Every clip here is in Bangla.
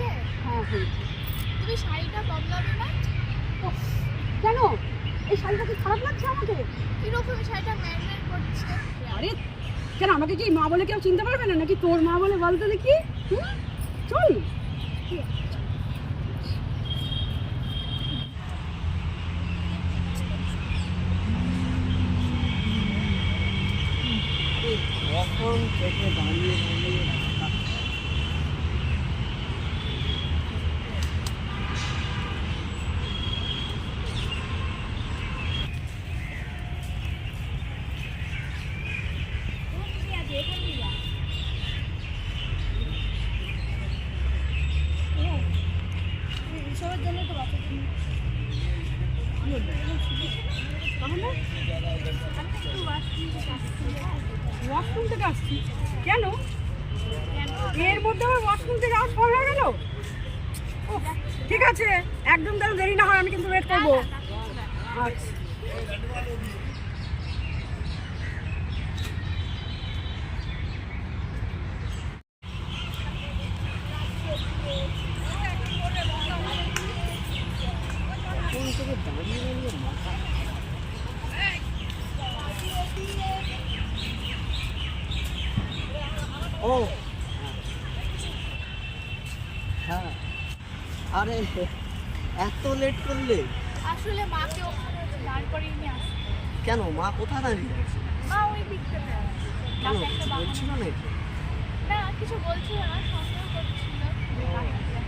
হয়েছে হ্যাঁ হয়েছে তুমি শাড়িটা বদলাবে না? উফ, কেন? এই শাড়িটা কি খারাপ লাগছে আমাকে? কীরকম শাড়িটা ম্যারিনেট করছে? আরে কেন আমাকে কি মা বলে কেউ চিনতে পারবে না? নাকি তোর মা বলে বলতে দেখি? হুম? চল। কখন থেকে দাঁড়িয়ে দাঁড়িয়ে উৎসবের জন্য তো ওয়াশরুম থেকে আসছি। কেন? এর মধ্যে আমার ওয়াশরুম থেকে আসা হয়ে গেল? ঠিক আছে। একদম তাহলে দেরি না হয়, আমি কিন্তু ওয়েট করব। আচ্ছা কখন থেকে দাঁড়িয়ে দাঁড়িয়ে মাথা ও হ্যাঁ আরে এত লেট করলে আসলে মাকে ওখানে দাঁড় করিয়ে নিয়ে কেন? মা কোথায় দাঁড়িয়ে আছে? মা ওই দিক থেকে কেন? কিছু। বলছিল না? না কিছু বলছিল না সন্দেহ করছিল যে পাশে একটা-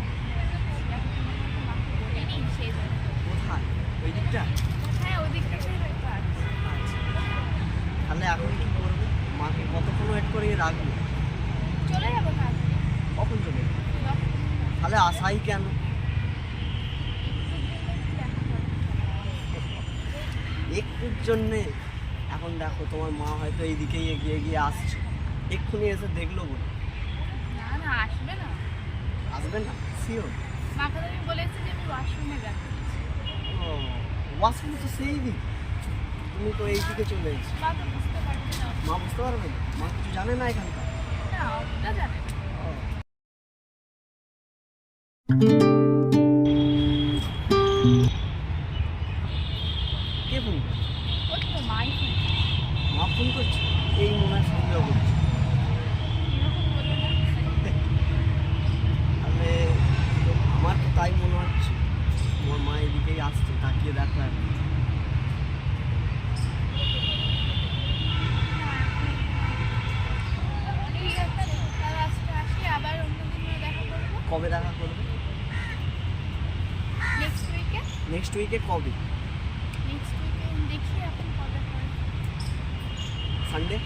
মাকে বলিনি, সেই জন্য। কোথায় ওই দিকটা হ্যাঁ ওই দিক থেকেই হয়তো আসছে। আচ্ছা তাহলে এখন কি করবে মাকে কতক্ষণ ওয়েট করিয়ে রাখবে চলে যাব তাড়াতাড়ি কখন চলে যাবে? দশ তাহলে আসাই কেন? একটুর জন্যে এখন দেখো তোমার মা হয়তো এইদিকেই এগিয়ে এগিয়ে আসছে। এক্ষুনি এসে দেখল বলে। আসবে না। আসবে না? শিওর মাকে আমি বলেছি যে আমি ওয়াশরুমে যাচ্ছি। ও ওয়াশরুম তো সেই দিক। তুমি তো এই দিকে চলে এসেছ। মা বুঝতে মা পারবে না? মা কিছু জানে না এখানকার? না জানে না। ফোন করছে এই হয় সন্দেহ করছে। তাহলে আমার তো তাই মনে হচ্ছে তোমার মা এদিকেই আসছে তাকিয়ে দেখো কবে দেখা করবে? নেক্সট উইকে নেক্সট উইকে কবে নেক্সট উইকে দেখি এখন কবে হয় সানডে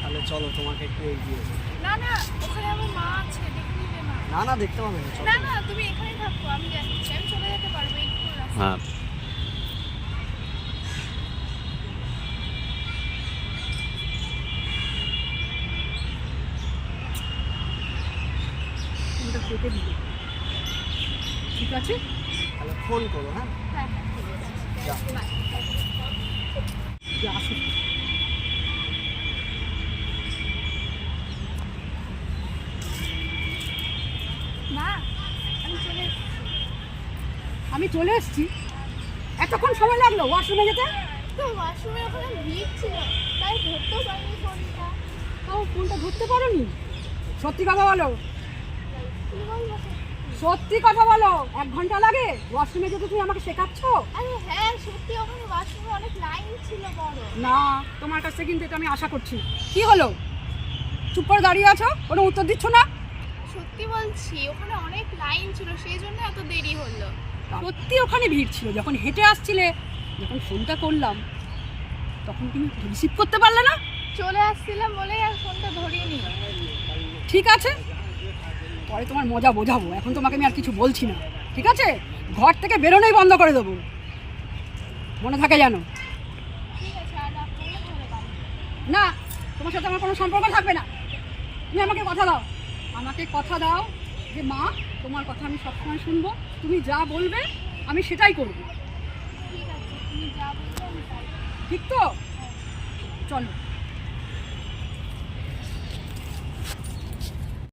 তাহলে চলো তোমাকে একটু এগিয়ে না না ওখানে আমার মা আছে দেখে নিবে মা। না না দেখতে পাবে না না না তুমি এখানেই থাকো আমি যাচ্ছি আমি চলে যেতে পারব একটু হ্যাঁ। কেটে ঠিক আছে? তাহলে ফোন করো হ্যাঁ? হ্যাঁ হ্যাঁ ঠিক আছে। আমি চলে এসেছি। আমি চলে এসেছি। এতক্ষণ সময় লাগল ওয়াশরুমে যেতে? তো ওয়াশরুমে ওখানে ভিড় ছিল তাই ধরতেও পারিনি ফোনটা। তাও ফোনটা ধরতে পারোনি? সত্যি কথা বলো। সত্যি কথা বলো এক ঘণ্টা লাগে? ওয়াশরুমে যেতে তুমি আমাকে শেখাচ্ছ? আরে হ্যাঁ সত্যি ওখানে ওয়াশরুমে অনেক লাইন ছিল বড়। না তোমার কাছে কিন্তু এটা আমি আশা করছি। কি হলো? চুপ করে দাঁড়িয়ে আছো? কোনো উত্তর দিচ্ছ না? সত্যি বলছি ওখানে অনেক লাইন ছিল সেই জন্য এত দেরি হলো। সত্যি ওখানে ভিড় ছিল যখন হেঁটে আসছিলে যখন ফোনটা করলাম তখন তুমি রিসিভ করতে পারলে না? চলে আসছিলাম বলে আর ফোনটা ধরিনি। ঠিক আছে। পরে তোমার মজা বোঝাবো। এখন তোমাকে আমি আর কিছু বলছি না। ঠিক আছে? ঘর থেকে বেরোনোই বন্ধ করে দেবো। মনে থাকে যেন। না তোমার সাথে আমার কোনো সম্পর্ক থাকবে না। তুমি আমাকে কথা দাও। আমাকে কথা দাও যে মা তোমার কথা আমি সবসময় শুনব। তুমি যা বলবে আমি সেটাই করব। ঠিক তো? চলো।